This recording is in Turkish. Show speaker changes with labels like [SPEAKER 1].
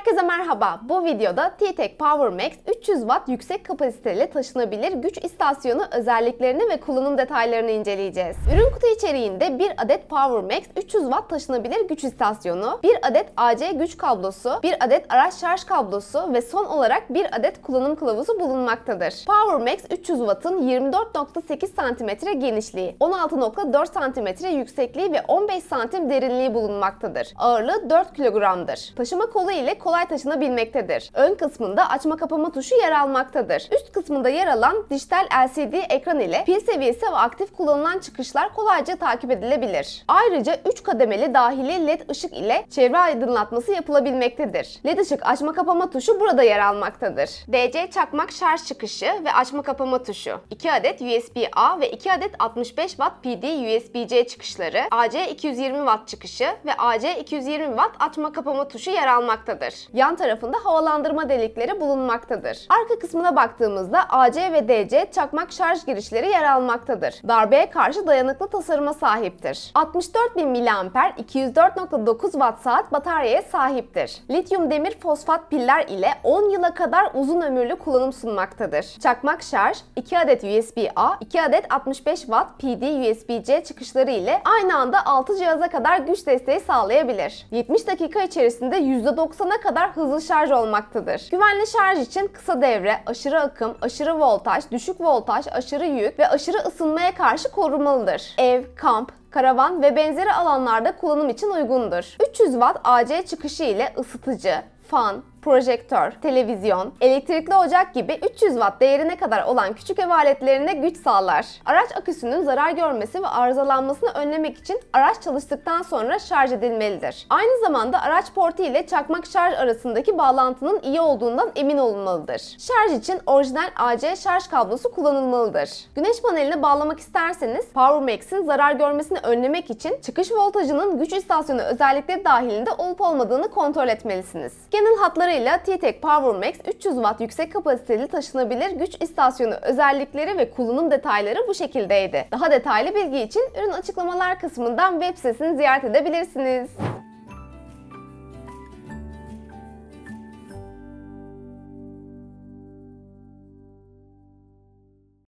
[SPEAKER 1] Herkese merhaba. Bu videoda T-Tech Power Max 300 Watt yüksek kapasiteli taşınabilir güç istasyonu özelliklerini ve kullanım detaylarını inceleyeceğiz. Ürün kutu içeriğinde bir adet Power Max 300 Watt taşınabilir güç istasyonu, bir adet AC güç kablosu, bir adet araç şarj kablosu ve son olarak bir adet kullanım kılavuzu bulunmaktadır. Power Max 300 Watt'ın 24.8 cm genişliği, 16.4 cm yüksekliği ve 15 cm derinliği bulunmaktadır. Ağırlığı 4 kilogramdır. Taşıma kolu ile kolay taşınabilmektedir. Ön kısmında açma kapama tuşu yer almaktadır. Üst kısmında yer alan dijital LCD ekran ile pil seviyesi ve aktif kullanılan çıkışlar kolayca takip edilebilir. Ayrıca 3 kademeli dahili LED ışık ile çevre aydınlatması yapılabilmektedir. LED ışık açma kapama tuşu burada yer almaktadır. DC çakmak şarj çıkışı ve açma kapama tuşu. 2 adet USB-A ve 2 adet 65 Watt PD USB-C çıkışları, AC 220 Watt çıkışı ve AC 220 Watt açma kapama tuşu yer almaktadır. Yan tarafında havalandırma delikleri bulunmaktadır. Arka kısmına baktığımızda AC ve DC çakmak şarj girişleri yer almaktadır. Darbeye karşı dayanıklı tasarıma sahiptir. 64.000 mAh 204.9 Watt saat bataryaya sahiptir. Lityum demir fosfat piller ile 10 yıla kadar uzun ömürlü kullanım sunmaktadır. Çakmak şarj, 2 adet USB-A, 2 adet 65 Watt PD USB-C çıkışları ile aynı anda 6 cihaza kadar güç desteği sağlayabilir. 70 dakika içerisinde %90'a kadar hızlı şarj olmaktadır. Güvenli şarj için kısa devre, aşırı akım, aşırı voltaj, düşük voltaj, aşırı yük ve aşırı ısınmaya karşı korumalıdır. Ev, kamp, karavan ve benzeri alanlarda kullanım için uygundur. 300 Watt AC çıkışı ile ısıtıcı, fan, projektör, televizyon, elektrikli ocak gibi 300 watt değerine kadar olan küçük ev aletlerine güç sağlar. Araç aküsünün zarar görmesi ve arızalanmasını önlemek için araç çalıştıktan sonra şarj edilmelidir. Aynı zamanda araç portu ile çakmak şarj arasındaki bağlantının iyi olduğundan emin olunmalıdır. Şarj için orijinal AC şarj kablosu kullanılmalıdır. Güneş paneline bağlamak isterseniz Power Max'in zarar görmesini önlemek için çıkış voltajının güç istasyonu özellikleri dahilinde olup olmadığını kontrol etmelisiniz. Genel hatları kadarıyla T-Tech Power Max 300 Watt yüksek kapasiteli taşınabilir güç istasyonu özellikleri ve kullanım detayları bu şekildeydi. Daha detaylı bilgi için ürün açıklamalar kısmından web sitesini ziyaret edebilirsiniz.